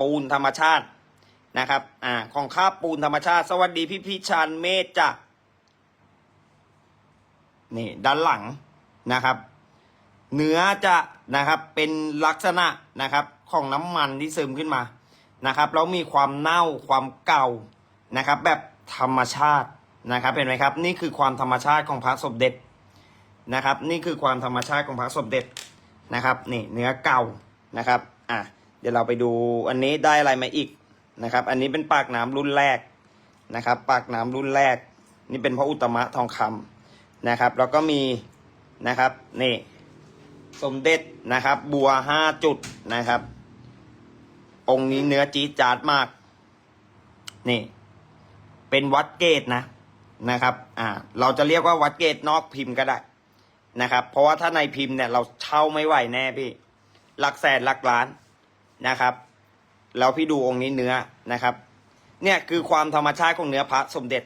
ปูนธรรมชาตินะครับ อ่า ของข้าปูนธรรมชาติ สวัสดีพี่พิชันเมธจ้ะนี่ด้านหลังนะครับ เนื้อจะนะครับเป็นลักษณะนะครับของน้ำมันที่ซึมขึ้นมานะครับแล้วมีความเน่าความเก่านะครับ แบบธรรมชาตินะครับเห็นไหมครับ นี่คือความธรรมชาติของพระสมเด็จนะครับ นี่คือความธรรมชาติของพระสมเด็จนะครับ นี่เนื้อเก่านะครับ อะ ดี๋ยวเราไปดูอันนี้ได้อะไรมาอีกนะครับ อันนี้เป็นปากน้ำรุ่นแรกนะครับ ปากน้ำรุ่นแรก นี่เป็นพระอุตมะทองคำนะครับ แล้วก็มีนะครับนี่สมเด็จนะครับ บัวห้าจุดนะครับ องค์นี้เนื้อจี๊ดจาดมาก นี่ เป็นวัดเกตนะนะครับ อ่า เราจะเรียกว่าวัดเกตนอกพิมพ์ก็ได้นะครับ เพราะว่าถ้าในพิมพ์เนี่ยเราเช่าไม่ไหวแน่พี่ หลักแสนหลักล้าน นะครับแล้วพี่ดูองค์นี้เนื้อนะครับ เนี่ยคือความธรรมชาติของเนื้อพระสมเด็จ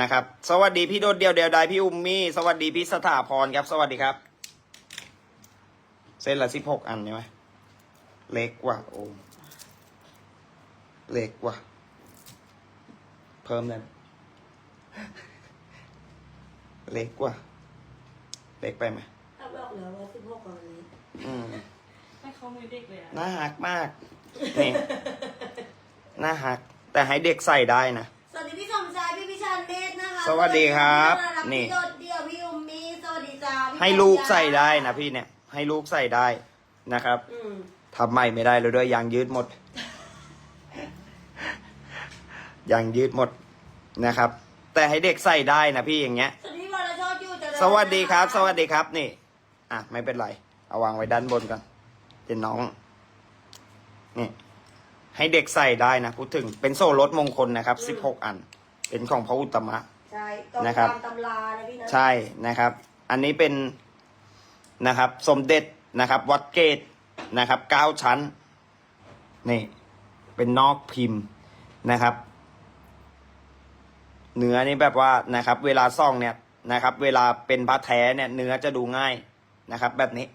นะครับ สวัสดีพี่โดดเดียวเดียวดายพี่อุมมี่สวัสดีพี่สถาพรครับ สวัสดีครับ เส้นละสิบหกอันใช่ไหมเล็กกว่าโอ้เล็กกว่า เพิ่มเลยเล็กกว่า เล็กไปไหมถ้าบอกแล้วว่าสิบหกกว่านี้อืม ให้เขามือเด็กเลยอะน่าหักมาก นี่ น่าหัก แต่ให้เด็กใส่ได้นะ สวัสดีพี่สมชายพี่พิชันเมธนะคะสวัสดีครับนี่ นี่พี่โดดเดี่ยวพี่อุมมีสวัสดีจ้าพี่ให้ลูกปัญญาใส่ได้นะพี่เนี่ย ให้ลูกใส่ได้นะครับอืมทำใหม่ไม่ได้เลยด้วยยางยืดหมด ยางยืดหมดนะครับ แต่ให้เด็กใส่ได้นะพี่อย่างเงี้ย สวัสดีวรชดอยู่เจริญสวัสดีครับนะะสวัสดีครับนี่ อะไม่เป็นไร เอาวางไว้ด้านบนก่อน เป็นน้อง นี่ ให้เด็กใส่ได้นะพูดถึงเป็นโซ่รถมงคลนะครับสิบหกอัน เป็นของพระอุตตมะ ใช่ตรงนะครับ ตามตำรานะพี่นะใช่นะครับ อันนี้เป็นนะครับ สมเด็จนะครับ วัดเกตนะครับเก้าชั้น นี่ เป็นนอกพิมพ์นะครับ เนื้อนี่แบบว่านะครับ เวลาซ่องเนี่ยนะครับ เวลาเป็นพระแท้เนี่ยเนื้อจะดูง่ายนะครับ แบบนี้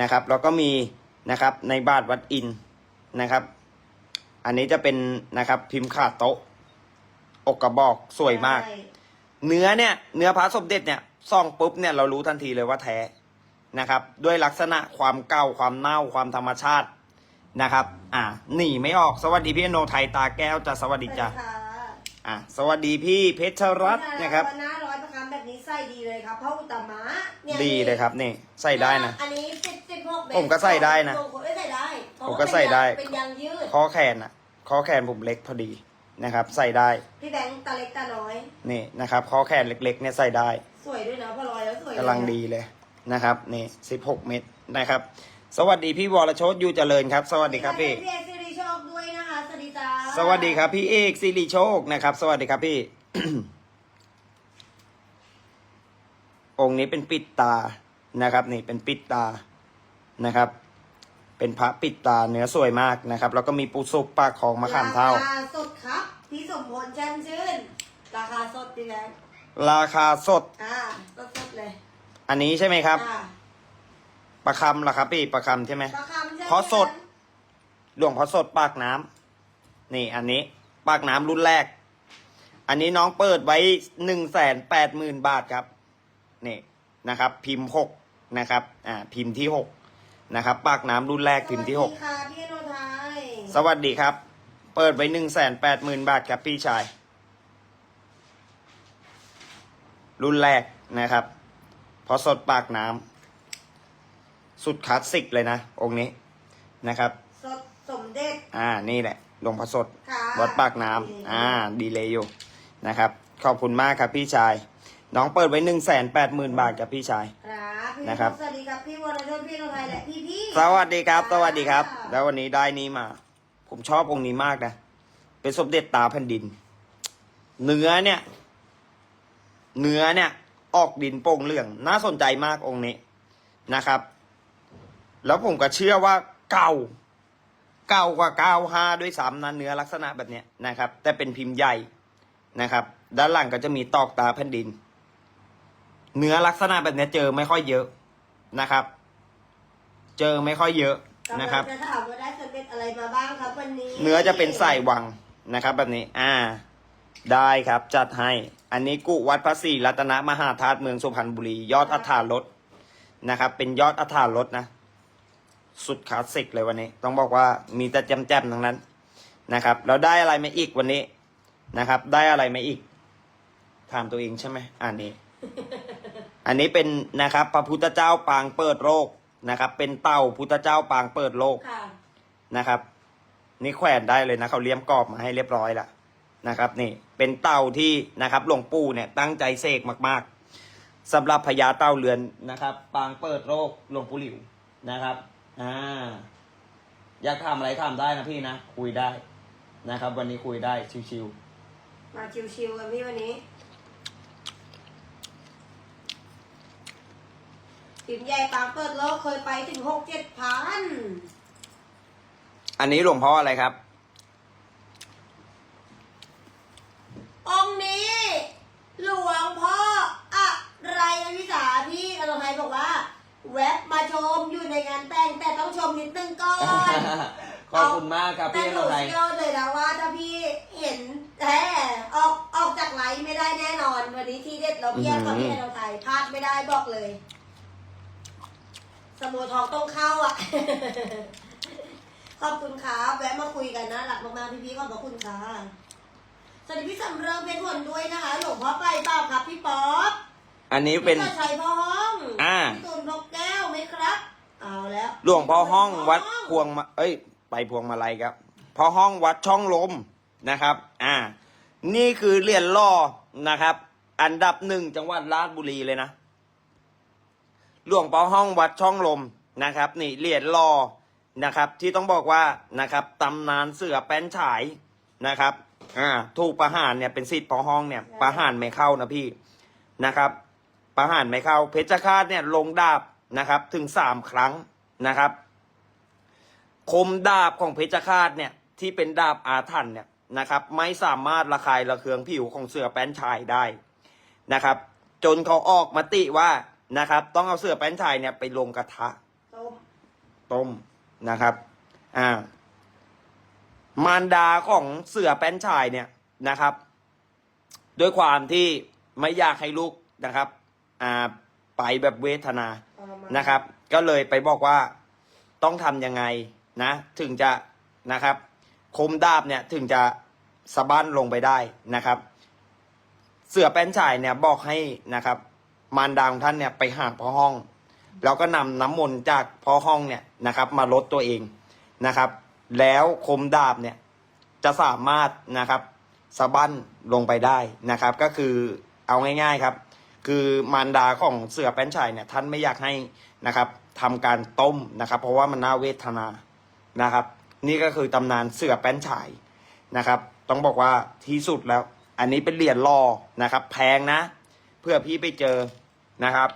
นะครับ แล้วก็มี นะครับ ในบาทวัดอินทร์นะครับ อันนี้จะเป็นนะครับ พิมพ์ขาดโต๊ะ อกกระบอกสวยมากใช่เนื้อเนี่ย เนื้อพระสมเด็จเนี่ยซ่องปุ๊บเนี่ยเรารู้ทันทีเลยว่าแท้นะครับ ด้วยลักษณะความเก่าความเน่าความธรรมชาตินะครับ อ่าหนีไม่ออกสวัสดีพี่อโนไทยตาแก้วจ้ะสวัสดีจ้ะสวัสค่ะอ่าสวัสดีพี่เพชรรัตน์นะครับวันหน้าร้อยประคำแบบนี้ใส่ดีเลยครับเพราะอุตตมะนี่ดีเลยครับนี่ใส่ได้นะ อันนี้สิบ สิบหกเมตรผมก็ใส่ได้นะผมก็ใส่ได้เพราะผมว่าก็ใส่ได้ เป็นยางยืดข้อแขนอะข้อแขนผมเล็กพอดีนะครับ ใส่ได้พี่แบงค์ตาเล็กตาน้อย นี่นะครับข้อแขนเล็กๆเนี่ยใส่ได้สวยด้วยนะพอลอยแล้วสวยกำลังดีเลยนะครับ นี่สิบหกเม็ดนะครับ สวัสดีพี่วรชดยูเจริญครับ สวัสดีครับพี่ พี่เอกสิริโชคด้วยนะคะสวัสดีจ้าสวัสดีครับพี่เอกสิริโชคนะครับ สวัสดีครับพี่ องค์นี้เป็นปิดตานะครับ นี่เป็นปิดตา นะครับ เป็นพระปิดตาเนื้อสวยมากนะครับ แล้วก็มีปูสุกปากของมะขามเท่า ราคาสดครับ พี่สมพลแช่มชื่น ราคาสดพี่แบงค์ราคาสด อ่าสดสดๆเลยอันนี้ใช่ไหมครับ อ่าประคำเหรอครับพี่ประคำใช่ไหมประคำใช่ไหมเพราะสด หลวงพ่อสดปากน้ำนี่อันนี้ปากน้ำรุ่นแรก อันนี้น้องเปิดไว้หนึ่งแสนแปดหมื่นบาทครับ นี่นะครับ พิมพ์หกนะครับ อ่า พิมพ์ที่หก นะครับ ปากน้ำรุ่นแรกพิมพ์ที่หกสวัสดีค่ะพี่อโนไทยสวัสดีครับ เปิดไว้หนึ่งแสนแปดหมื่นบาทครับพี่ชาย รุ่นแรกนะครับเพราะสดปากน้ำสุดคลาสสิกเลยนะ องค์นี้นะครับ สดสมเด็จ อ่านี่แหละหลวงพ่อสด ค่ะ วัดปากน้ำอ่า ดีเลยอยู่นะครับ ขอบคุณมากครับพี่ชาย น้องเปิดไว้หนึ่งแสนแปดหมื่นบาทครับพี่ชาย ครับพี่นะครับ สวัสดีครับพี่วรชนพี่อโนไทยและพี่พี่สวัสดีครับ สวัสดีครับ แล้ววันนี้ได้นี้มา ผมชอบองค์นี้มากนะ เป็นสมเด็จตาแผ่นดิน เนื้อเนี่ย เนื้อเนี่ย ออกดินโป่งเหลือง น่าสนใจมากองค์นี้นะครับ แล้วผมก็เชื่อว่าเก่า เก่ากว่าเก้าห้าด้วยซ้ำนะเนื้อลักษณะแบบเนี้ยนะครับ แต่เป็นพิมพ์ใหญ่นะครับ ด้านหลังก็จะมีตอกตาแผ่นดิน เนื้อลักษณะแบบนี้เจอไม่ค่อยเยอะนะครับ เจอไม่ค่อยเยอะนะครับจะถามว่าได้สเร็อะไรมาบ้างครับวันนี้ เนื้อจะเป็นใส่วังนะครับ แบบนี้ อ่า ได้ครับจัดให้ อันนี้กุวัดพระศรีรัตนมหาธาตุเมืองสุพรรณบุรี ยอดอัฐารถนะครับ เป็นยอดอัฐารถนะ สุดคลาสสิกเลยวันนี้ ต้องบอกว่ามีแต่แจมแจมๆทั้งนั้นนะครับเราได้อะไรมาอีกวันนี้นะครับ ได้อะไรมาอีกถามตัวเองใช่ไหมอันนี้ อันนี้เป็นนะครับ พระพุทธเจ้าปางเปิดโลกนะครับ เป็นเต่าพุทธเจ้าปางเปิดโลกค่ะ นะครับ นี่แขวนได้เลยนะเขาเลี้ยมกรอบมาให้เรียบร้อยละนะครับ นี่เป็นเต่าที่นะครับหลวงปู่เนี่ยตั้งใจเสกมาก ๆสำหรับพญาเต่าเรือนนะครับ ปางเปิดโลกหลวงปู่หลิวนะครับอ่าอยากทำอะไรทำได้นะพี่นะคุยได้นะครับ วันนี้คุยได้ชิวๆ มาชิวๆกันพี่วันนี้ ติ๋มใหญ่ปางเปิดโลกเคยไปถึงหกเจ็ดพันอันนี้หลวงพ่ออะไรครับ องนี้ หลวงพ่ออะไรนะพี่สาพี่อรไทยบอกว่า แวบมาชมอยู่ในงานแต่งแต่ต้องชมนิดนึงก่อน ขอบคุณมากครับแต่พี่อหนูรไทยเชื่อเลยนะว่าถ้าพี่เห็นแท้ออกออกจากไลฟ์ไม่ได้แน่นอน วันนี้ที่เด็ดเราเพี้ยนกับพี่อรไทยพลาดไม่ได้บอกเลย สโมทองต้องเข้าอะ ขอบคุณค่ะแวะมาคุยกันนะหลักมากๆพี่ๆขอบคุณค่ะสวัสดีพี่สำเริงเพชรวนด้วยนะคะ หลวงพ่อไปเปล่าครับพี่ป๊อปอันนี้เป็น พี่กระชัยพ่อห้องอ่า พี่ตูนนกแก้วไหมครับ เอาแล้วหลวงพ่อห้องวัดพวงมาเอ้ย ไปพวงมาลัยครับพ่อห้องวัดช่องลมนะครับ อ่า นี่คือเหรียนล่อนะครับ อันดับหนึ่งจังหวัดราชบุรีเลยนะ หลวงพ่อห้องวัดช่องลมนะครับ นี่เหรียญรอนะครับ ที่ต้องบอกว่านะครับตำนานเสือแป้นฉายนะครับอ่าถูกประหารเนี่ยเป็นสิทธิ์พอห้องเนี่ยประหารไม่เข้านะพี่นะครับ ประหารไม่เข้า เพชรฆาตเนี่ยลงดาบนะครับ ถึงสามครั้งนะครับ คมดาบของเพชรฆาตเนี่ยที่เป็นดาบอาถรรพ์เนี่ยนะครับ ไม่สามารถระคายระเคืองผิวของเสือแป้นชายได้นะครับ จนเขาออกมติว่า นะครับ ต้องเอาเสือแป้นชายเนี่ยไปลงกระทะต้มนะครับ อ่า มารดาของเสือแป้นชายเนี่ยนะครับ ด้วยความที่ไม่อยากให้ลูกนะครับ อ่า ไปแบบเวทนานนะครับ ก็เลยไปบอกว่าต้องทำยังไงนะ ถึงจะนะครับ คมดาบเนี่ยถึงจะสะบั้นลงไปได้นะครับ เสือแป้นชายเนี่ยบอกให้นะครับ มารดาของท่านเนี่ยไปหาพ่อห้อง แล้วก็นำน้ำมนต์จากพ่อห้องเนี่ยนะครับ มาลดตัวเองนะครับ แล้วคมดาบเนี่ยจะสามารถนะครับสะบั้นลงไปได้นะครับ ก็คือเอาง่าย ๆครับ คือมารดาของเสือแป้นชายเนี่ยท่านไม่อยากให้นะครับทำการต้มนะครับ เพราะว่ามันน่าเวทนานะครับ นี่ก็คือตำนานเสือแป้นชายนะครับ ต้องบอกว่าที่สุดแล้ว อันนี้เป็นเหรียญรอนะครับ แพงนะ พื่อพี่ไปเจอนะครับ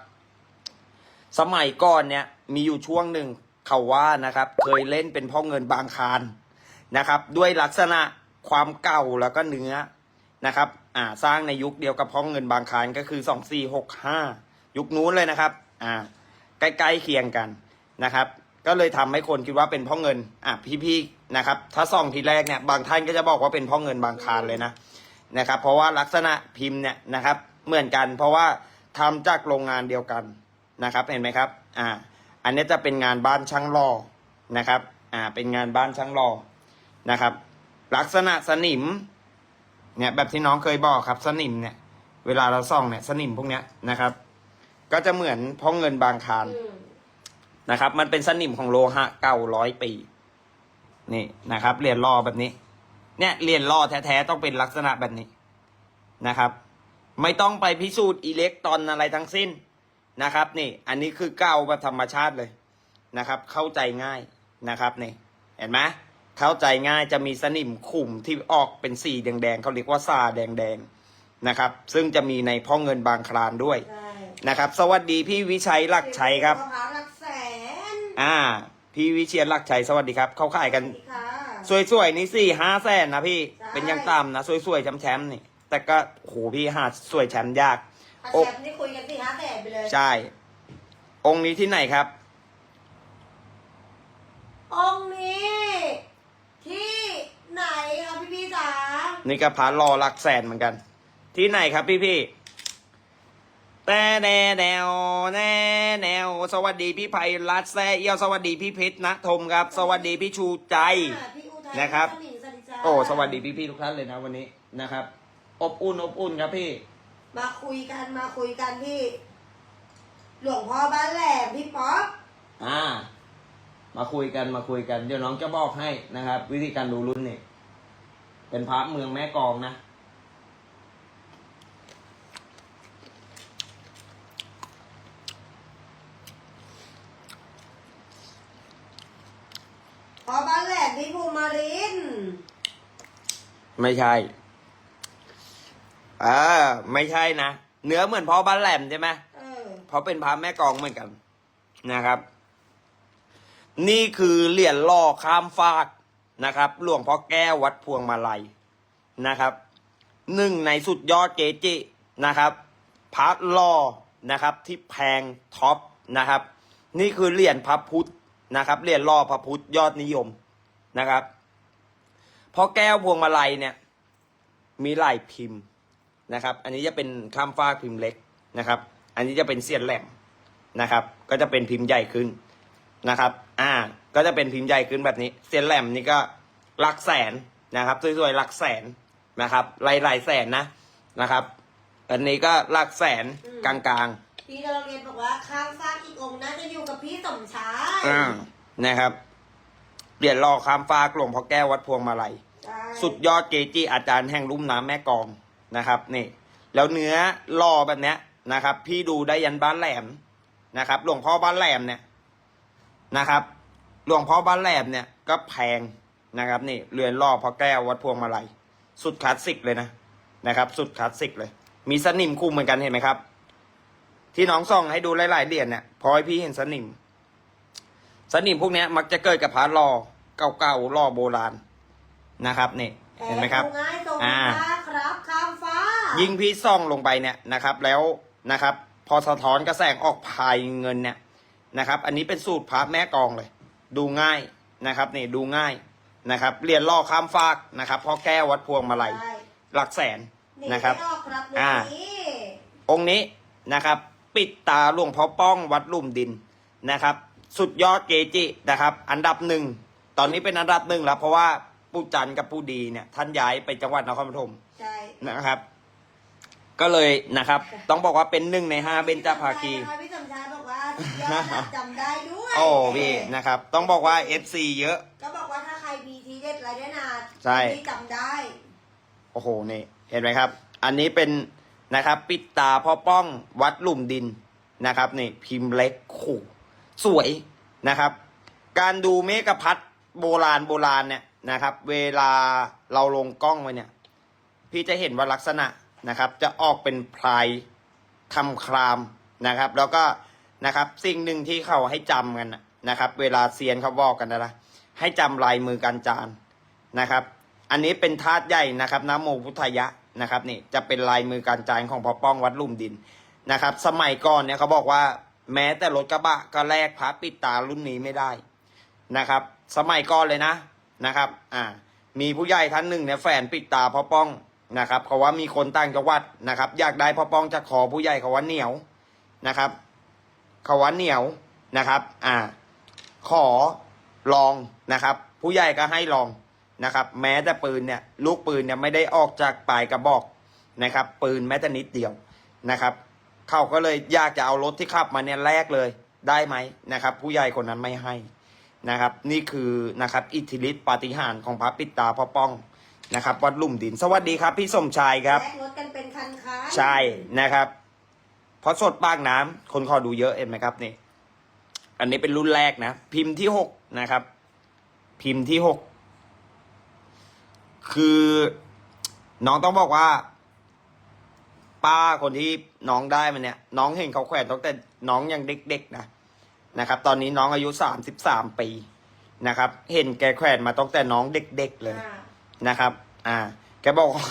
สมัยก่อนเนี่ย มีอยู่ช่วงหนึ่งเขาว่านะครับ เคยเล่นเป็นพ่อเงินบางคารนะครับ ด้วยลักษณะความเก่าแล้วก็เนื้อนะครับ อ่าสร้างในยุคเดียวกับพ่อเงินบางคารก็คือสองสี่หกห้ายุคนู้นเลยนะครับ อ่า ใกล้ๆเคียงกันนะครับ ก็เลยทำให้คนคิดว่าเป็นพ่อเงิน อะพี่ๆนะครับ ถ้าส่องทีแรกเนี่ยบางท่านก็จะบอกว่าเป็นพ่อเงินบางคารเลยนะนะครับ เพราะว่าลักษณะพิมพ์เนี่ยนะครับ เหมือนกัน เพราะว่าทำจากโรงงานเดียวกันนะครับ เห็นไหมครับ อ่า อันนี้จะเป็นงานบ้านช่างรอนะครับ อ่า เป็นงานบ้านช่างรอนะครับ ลักษณะสนิม เนี่ยแบบที่น้องเคยบอกครับ สนิมเนี่ย เวลาเราซ่องเนี่ยสนิมพวกเนี้ยนะครับ ก็จะเหมือนพ้องเงินบางคานนะครับ มันเป็นสนิมของโลหะเก่าร้อยปี นี่นะครับเรียญรอแบบนี้ เนี่ยเรียญรอแท้ๆต้องเป็นลักษณะแบบนี้นะครับ ไม่ต้องไปพิสูจน์อิเล็กตรอนอะไรทั้งสิ้นนะครับนี่ อันนี้คือเก้าแบบธรรมชาติเลยนะครับ เข้าใจง่ายนะครับนี่ เห็นไหมเข้าใจง่ายจะมีสนิมขุ่มที่ออกเป็นสีแดงๆเขาเรียกว่าซาแดงๆนะครับ ซึ่งจะมีในพ่อเงินบางครานด้วยนะครับ สวัสดีพี่วิชัยหลักชัยครับมวหลักแสนอ่า พี่วิเชียนหลักชัยสวัสดีครับเขาขายกันสวยๆนี่สี่ห้าแสนนะพี่เป็นยังต่ำนะ สวยๆแชมป์ๆนี่ แต่ก็โหพี่หาสวยแชมป์ยาก ถ้าแชมป์นี่คุยกันที่ห้าแสนไปเลย ใช่ องค์นี้ที่ไหนครับ องค์นี้ ที่ไหนครับพี่พี่จ๋านี่ก็พระรอหลักแสนเหมือนกัน ที่ไหนครับพี่พี่แต่แนนวแนแนว สวัสดีพี่ไพรัตแซเอียวสวัสดีพี่เพชรนะทมครับ สวัสดีพี่ชูใจนะครับโอ้สวัสดีพี่พี่ทุกท่านเลยนะวันนี้นะครับ อบอุ่นอบอุ่นครับพี่ มาคุยกันมาคุยกันพี่ หลวงพ่อบ้านแหลมพี่ป๊อปอ่า มาคุยกันมาคุยกัน เดี๋ยวน้องจะบอกให้นะครับ วิธีการดูรุ่นนี่เป็นพระเมืองแม่กลองนะพ่อบ้านแหลมพี่ภูมารินทร์ไม่ใช่ อ่าไม่ใช่นะ เนื้อเหมือนพ่อบ้านแหลมใช่ไหมเออ เพราะเป็นพระแม่กลองเหมือนกันนะครับ นี่คือเหรียญล่อข้ามฟากนะครับ หลวงพ่อแก้ววัดพวงมาลัยนะครับหนึ่งในสุดยอดเกจินะครับพระล่อนะครับ ที่แพงท็อปนะครับ นี่คือเหรียญพระพุทธนะครับเหรียญล่อพระพุทธยอดนิยมนะครับพ่อแก้วพวงมาลัยเนี่ย มีหลายพิมพ์ นะครับ อันนี้จะเป็นข้ามฟากพิมพ์เล็กนะครับ อันนี้จะเป็นเสียนแหลมนะครับ ก็จะเป็นพิมพ์ใหญ่ขึ้นนะครับ อ่า ก็จะเป็นพิมพ์ใหญ่ขึ้นแบบนี้ เสียนแหลมนี่ก็หลักแสนนะครับ สวยๆหลักแสนนะครับหลายๆแสนนะนะครับ อันนี้ก็หลักแสนกลางพี่กำลังเรียนบอกว่าข้างฟากอีกองค์น่าจะอยู่กับพี่สมชายๆอ่านะครับเหรียญรอข้ามฟากหลวงพ่อแก้ววัดพวงมาลัยใช่สุดยอดเกจิอาจารย์แห่งลุ่มน้ำแม่กลอง นะครับนี่แล้วเนื้อหล่อแบบเนี้ยนะครับ พี่ดูได้ยันบ้านแหลมนะครับ หลวงพ่อบ้านแหลมเนี่ยนะครับ หลวงพ่อบ้านแหลมเนี่ยก็แพงนะครับนี่เรือนล่อพระแก้ววัดพวงมาลัยสุดคลาสสิกเลยนะนะครับ สุดคลาสสิกเลย มีสนิมคู่เหมือนกันเห็นไหมครับ ที่น้องส่องให้ดูหลายๆเหรียญเนี่ยพอให้พี่เห็นสนิม สนิมพวกเนี้ยมักจะเกิดกับพระล่อเก่าๆล่อโบราณนะครับนี่เห็นไหมครับแอบดูง่ายตรงอ่าฟ้าครับข้ามฟ้า ยิ่งพี่ส่องลงไปเนี่ยนะครับ แล้วนะครับ พอสะท้อนกระแสงออกภายเงินเนี่ยนะครับ อันนี้เป็นสูตรพระแม่กลองเลย ดูง่ายนะครับนี่ดูง่ายนะครับเรียนล่อข้ามฟากนะครับพ่อแก้ววัดพวงมาลัยใช่หลักแสนหนีนะครับไม่ออกครับอ่าวันนี้องค์นี้นะครับ ปิดตาหลวงพ่อป้องวัดลุ่มดินนะครับ สุดยอดเกจินะครับ อันดับหนึ่งตอนนี้เป็นอันดับหนึ่งแล้วเพราะว่าปู่จันทร์กับปู่ดีเนี่ยท่านย้ายไปจังหวัดนครปฐมใช่นะครับ ก็เลยนะครับ ต้องบอกว่าเป็นหนึ่งในห้าเบญจภาคี พี่สมชายบอกว่าสุดยอดอะจำได้ด้วยโอ้พี่นะครับ ต้องบอกว่า FC เยอะ ก็บอกว่าถ้าใครมีทีเด็ดอะไรด้วยนะใช่ พี่จำได้โอ้โหนี่เห็นไหมครับ อันนี้เป็นนะครับ ปิดตาพ่อป้องวัดหลุมดินนะครับนี่พิมพ์เล็กขู่สวยนะครับ การดูเมกะพัดโบราณโบราณเนี่ยนะครับ เวลาเราลงกล้องไว้เนี่ย พี่จะเห็นว่าลักษณะ นะครับ จะออกเป็นพลายคำครามนะครับ แล้วก็นะครับสิ่งหนึ่งที่เขาให้จำกันนะครับ เวลาเซียนเขาบอกกันนะนะให้จำลายมือการจานนะครับ อันนี้เป็นธาตุใหญ่นะครับน้ำโมพุทธยะนะครับนี่จะเป็นลายมือการจานของพ่อป้องวัดลุ่มดินนะครับ สมัยก่อนเนี่ยเขาบอกว่าแม้แต่รถกระบะก็แลกพระปิดตารุ่นนี้ไม่ได้นะครับ สมัยก่อนเลยนะนะครับ อ่า มีผู้ใหญ่ท่านหนึ่งเนี่ยแฝนปิดตาพ่อป้อง นะครับเขาว่ามีคนต่างจังหวัดนะครับ อยากได้พ่อป้องจะขอผู้ใหญ่เขาว่าเหนียวนะครับเขาว่าเหนียวนะครับ อ่า ขอลองนะครับ ผู้ใหญ่ก็ให้ลองนะครับ แม้แต่ปืนเนี่ย ลูกปืนเนี่ยไม่ได้ออกจากปลายกระบอกนะครับ ปืนแม้แต่นิดเดียวนะครับเขาก็เลยอยากจะเอารถที่ขับมาเนี่ยแลกเลยได้ไหมนะครับ ผู้ใหญ่คนนั้นไม่ให้นะครับ นี่คือนะครับ อิทธิฤทธิปาฏิหาริย์ของพระปิดตาพ่อป้อง นะครับ วัดลุ่มดิน สวัสดีครับ พี่สมชายครับ แลกรถกันเป็นคันค้าใช่นะครับเพราะสดปากน้ำคนขอดูเยอะเห็นไหมครับนี่ อันนี้เป็นรุ่นแรกนะ พิมพ์ที่หกนะครับ พิมพ์ที่หกคือน้องต้องบอกว่า ป้าคนที่น้องได้มันเนี่ย น้องเห็นเขาแขวนตั้งแต่น้องยังเด็กๆนะนะครับ ตอนนี้น้องอายุสามสิบสามปีนะครับ เห็นแกแขวนมาตั้งแต่น้องเด็กๆเลย อ่า นะครับ อ่า แกบอกว่า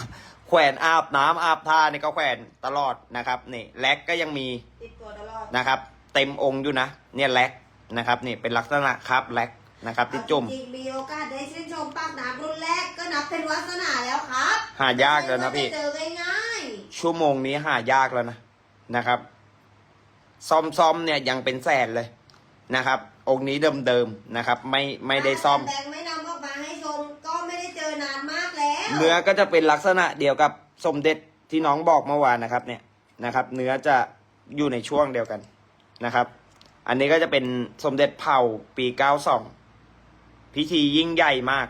แขวนอาบน้ำอาบท่านี่ก็แขวนตลอดนะครับนี่แล็กก็ยังมีติดตัวตลอดนะครับ เต็มองค์อยู่นะ เนี่ยแล็กนะครับนี่เป็นลักษณะครับแล็กนะครับที่จุ่มจริงๆมีโอกาสได้ชื่นชมปากน้ำรุ่นแรกก็นับเป็นวาสนาแล้วครับ หายากแล้วนะพี่ไม่ใช่ว่าจเจอง่ายชั่วโมงนี้หายากแล้วนะนะครับซ่อมซ่อมเนี่ยยังเป็นแสนเลยนะครับ องค์นี้เดิมๆนะครับ ไม่ๆไม่ได้ซ่อมแบง เนื้อก็จะเป็นลักษณะเดียวกับสมเด็จที่น้องบอกเมื่อวานนะครับเนี่ยนะครับ เนื้อจะอยู่ในช่วงเดียวกันนะครับ อันนี้ก็จะเป็นสมเด็จเผ่าปีเก้าสองพิธียิ่งใหญ่มาก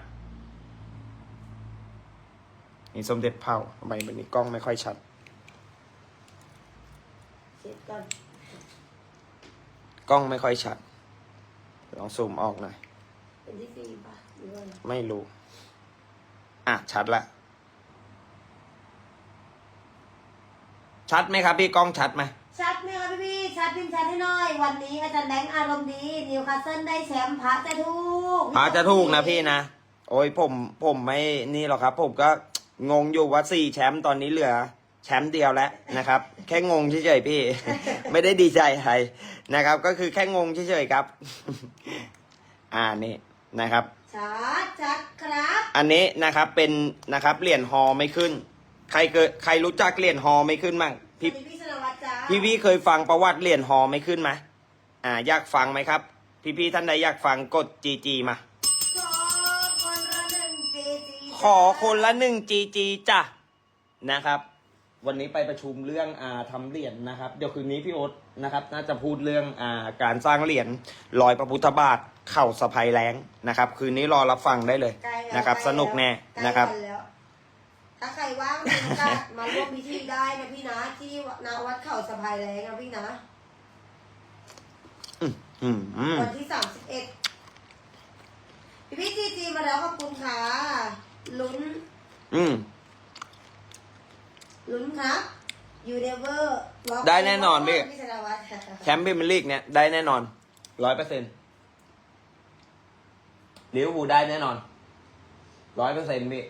นี่สมเด็จเผ่าทำไมมันนี้กล้องไม่ค่อยชัดเช็ดก่อนกล้องไม่ค่อยชัด ลองซูมออกหน่อยเป็นที่ฟิล์มปะหรือว่าอะไรไม่รู้ อะ ชัดละ ชัดไหมครับ พี่กล้องชัดไหมชัดไหมครับพี่พี่ชัดพิมพ์ชัดให้หน่อย วันนี้อาจารย์แบงค์อารมณ์ดีนิวคาสเซิลได้แชมป์พระจะถูกพาจะถูกนะพี่นะ โอ้ยผมผมไม่นี่หรอกครับ ผมก็งงอยู่ว่าสี่แชมป์ตอนนี้เหลือ แชมป์เดียวแล้วนะครับ แค่งงเฉยๆพี่ ไม่ได้ดีใจอะไรนะครับ ก็คือแค่งงเฉยๆครับ อ่านี่นะครับชัดชัดครับ อันนี้นะครับเป็นนะครับเหรียญฮอไม่ขึ้น ใครเคยใครรู้จักเหรียญฮอไม่ขึ้นมั่งสพี่วัสดีพี่ชนวัฒน์จ้าพี่พี่เคยฟังประวัติเหรียญฮอไม่ขึ้นไหมอ่าอยากฟังไหมครับ พี่พี่ท่านใดอยากฟังกดจีจีมา ขอคนละหนึ่งเจจีขอคนละหนึ่งจีจีจ้ะนะครับ วันนี้ไปประชุมเรื่องอ่าทำเหรียญนะครับ เดี๋ยวคืนนี้พี่โอ๊ตนะครับ น่าจะพูดเรื่องอ่าการสร้างเหรียญลอยพระพุทธบาท เข่าสะพายแรงนะครับ คืนนี้รอรับฟังได้เลยใกล้แล้วนะครับ ใล้สนุกแน่ใกล้นะครับ วันแล้วถ้าใครว่างมีโอกาสมาร่วมพิธีได้นะพี่นะ ที่นาวัดเขาสะพายแรงนะพี่นะ อืมอืมอืมวันที่สามสิบเอ็ดพี่พี่จีจีมาแล้วขอบคุณค่ะลุ้นอืม ลุ้นครับยูเนเวอร์ได้แน่นอนพี่พี่ชนวัฒน์แชมป์พรีเมียร์ลีกเนี่ยได้แน่นอนร้อยเปอร์เซ็นต์ ลิเวอร์พูลได้แน่นอนร้อยเปอร์เซ็นต์พี่